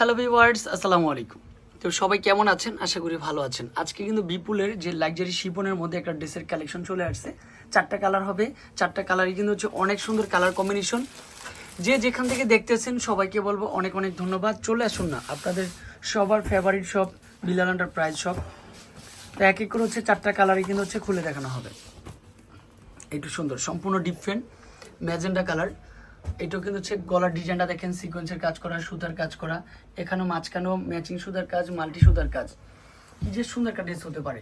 Hello viewers আসসালামু আলাইকুম তো সবাই কেমন আছেন? আশা করি ভালো আছেন। আজকে কিন্তু বিপুলের যে লাক্সারি শিপনের মধ্যে একটা ড্রেসের কালেকশন চলে আসছে। চারটা কালার হবে। চারটা কালারই কিন্তু হচ্ছে অনেক সুন্দর কালার কম্বিনেশন যে যেখান থেকে দেখতেছেন, সবাইকে বলব অনেক অনেক ধন্যবাদ। চলে আসুন না, আপনাদের সবার favourite shop Bilal prize shop তো এক এক করে হচ্ছে চারটা কালারই কিন্তু হচ্ছে খুলে দেখানো হবে। একটু সুন্দর, সম্পূর্ণ ডিফারেন্ট ম্যাজেন্ডা কালার এটাও কিন্তু হচ্ছে গলার ডিজাইনটা দেখেন সিকোয়েন্সের কাজ করা, সুতার কাজ করা, এখানেও মাঝখানেও ম্যাচিং সুতার কাজ মাল্টি সুতার কাজ। কি যে সুন্দর একটা ড্রেস হতে পারে।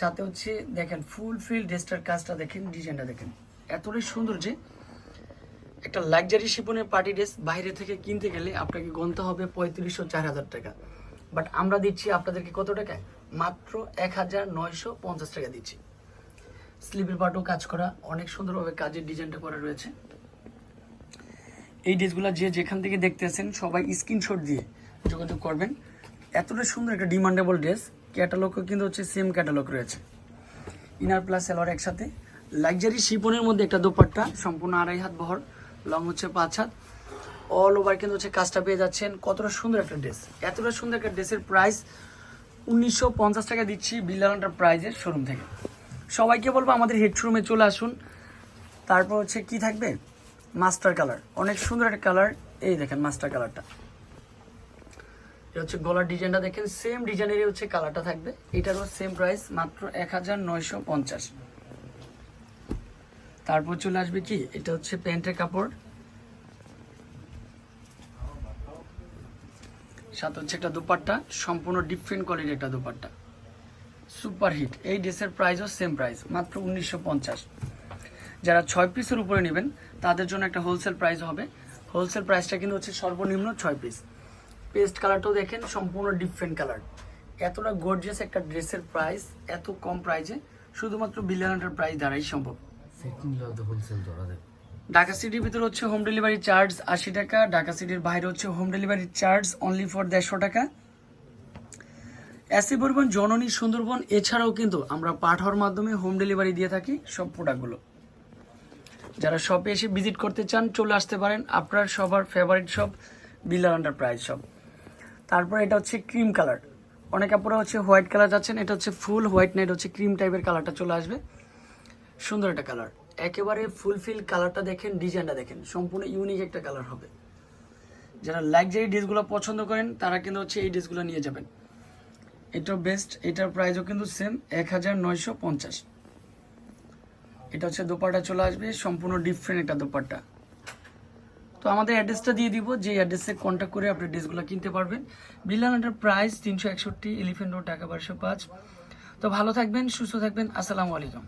সাথে হচ্ছে দেখেন ফুল ফিল ড্রেসটার কাজটা দেখেন ডিজাইনটা দেখেন। এতটাই সুন্দর যে একটা লাক্সারি শিপনের পার্টি ড্রেস বাইরে থেকে কিনতে গেলে আপনাকে গুনতে হবে পঁয়ত্রিশশো চার হাজার টাকা। বাট আমরা দিচ্ছি আপনাদেরকে কত টাকায়? মাত্র এক হাজার নয়শো পঞ্চাশ টাকা দিচ্ছি। স্লিপের পার্টও কাজ করা, অনেক সুন্দরভাবে কাজের ডিজাইনটা করা রয়েছে। এই ড্রেসগুলো যে যেখান থেকে দেখতেছেন সবাই স্ক্রিনশট দিয়ে যোগাযোগ করবেন। এতটা সুন্দর একটা ডিমান্ডেবল ড্রেস ক্যাটালগও কিন্তু হচ্ছে সেম ক্যাটালগ রয়েছে। ইনার প্লাস সেলোয়ার একসাথে। লাক্সারি শিপনের মধ্যে একটা দোপাট্টা, সম্পূর্ণ আড়াই হাত বহর লং হচ্ছে পাঁচ হাত। অল ওভার কিন্তু হচ্ছে কাজটা পেয়ে যাচ্ছেন। কতটা সুন্দর একটা ড্রেস এতটা সুন্দর একটা ড্রেসের প্রাইস উনিশশো পঞ্চাশ টাকা দিচ্ছি বিল্লালন্টার প্রাইজের শোরুম থেকে। সবাইকে বলব আমাদের হেড শোরুমে চলে আসুন। তারপর হচ্ছে কি থাকবে? Master colour. অনেক সুন্দর একটা কালার। এই দেখেন মাস্টার কালারটা। এটা হচ্ছে গলার ডিজাইনটা দেখেন। সেম ডিজাইনেরই হচ্ছে কালারটা থাকবে। এটারও সেম প্রাইস মাত্র এক হাজার নয়শো পঞ্চাশ। তারপর চলে আসবে কি? এটা হচ্ছে প্যান্টের কাপড়। সাথে হচ্ছে একটা দুপাট্টা। সম্পূর্ণ ডিফারেন্ট কোয়ালিটির একটা দুপাট্টা। সুপার হিট এই ড্রেসের প্রাইসও সেম প্রাইস মাত্র উনিশশো পঞ্চাশ। যারা ছয় পিসের উপরে নেবেন তাদের জন্য একটা হোলসেল প্রাইস হবে। হোলসেল প্রাইসটা কিন্তু হচ্ছে সর্বনিম্ন ছয় পিস পেস্ট কালারটাও দেখেন সম্পূর্ণ ডিফারেন্ট কালার এতটা গর্জিয়াস একটা ড্রেসের প্রাইস এত কম প্রাইসে শুধুমাত্র বিলিয়নার প্রাইস দ্বারাই সম্ভব। ঢাকা সিটির ভিতরে হচ্ছে হোম ডেলিভারি চার্জ আশি টাকা ঢাকা সিটির বাইরে হচ্ছে home delivery charge only for দেড়শো টাকা। এসি পরিবহন জননী সুন্দরবন এছাড়াও কিন্তু আমরা পাঠাওয়ার মাধ্যমে হোম ডেলিভারি দিয়ে থাকি সব প্রোডাক্টগুলো যারা শপে এসে ভিজিট করতে চান, চলে আসতে পারেন। আপনার সবার ফেভারিট শপ বিল্লার প্রাইজ শপ তারপর এটা হচ্ছে ক্রিম কালার অনেক আপনারা হচ্ছে হোয়াইট কালার যাচ্ছেন, এটা হচ্ছে ফুল হোয়াইট না এটা হচ্ছে ক্রিম টাইপের কালারটা চলে আসবে। সুন্দর একটা কালার একেবারে ফুলফিল কালারটা দেখেন ডিজাইনটা দেখেন, সম্পূর্ণ ইউনিক একটা কালার হবে। যারা লাক্সারি ড্রেসগুলো পছন্দ করেন, তারা কিন্তু হচ্ছে এই ড্রেসগুলো নিয়ে যাবেন। এটাও বেস্ট এটার প্রাইসও কিন্তু সেম এক হাজার নয়শো পঞ্চাশ। এটা হচ্ছে দোপাটা চলে আসবে, সম্পূর্ণ ডিফারেন্ট একটা দোপাটা তো আমাদের অ্যাড্রেসটা দিয়ে দিব যে অ্যাড্রেসে কন্ট্যাক্ট করে আপনি ড্রেসগুলো কিনতে পারবেন। বিলানাটার প্রাইস তিনশো একষট্টি এলিফেন্ট রোড ঢাকা বারোশো পাঁচ। তো ভালো থাকবেন, সুস্থ থাকবেন, আসসালামু আলাইকুম।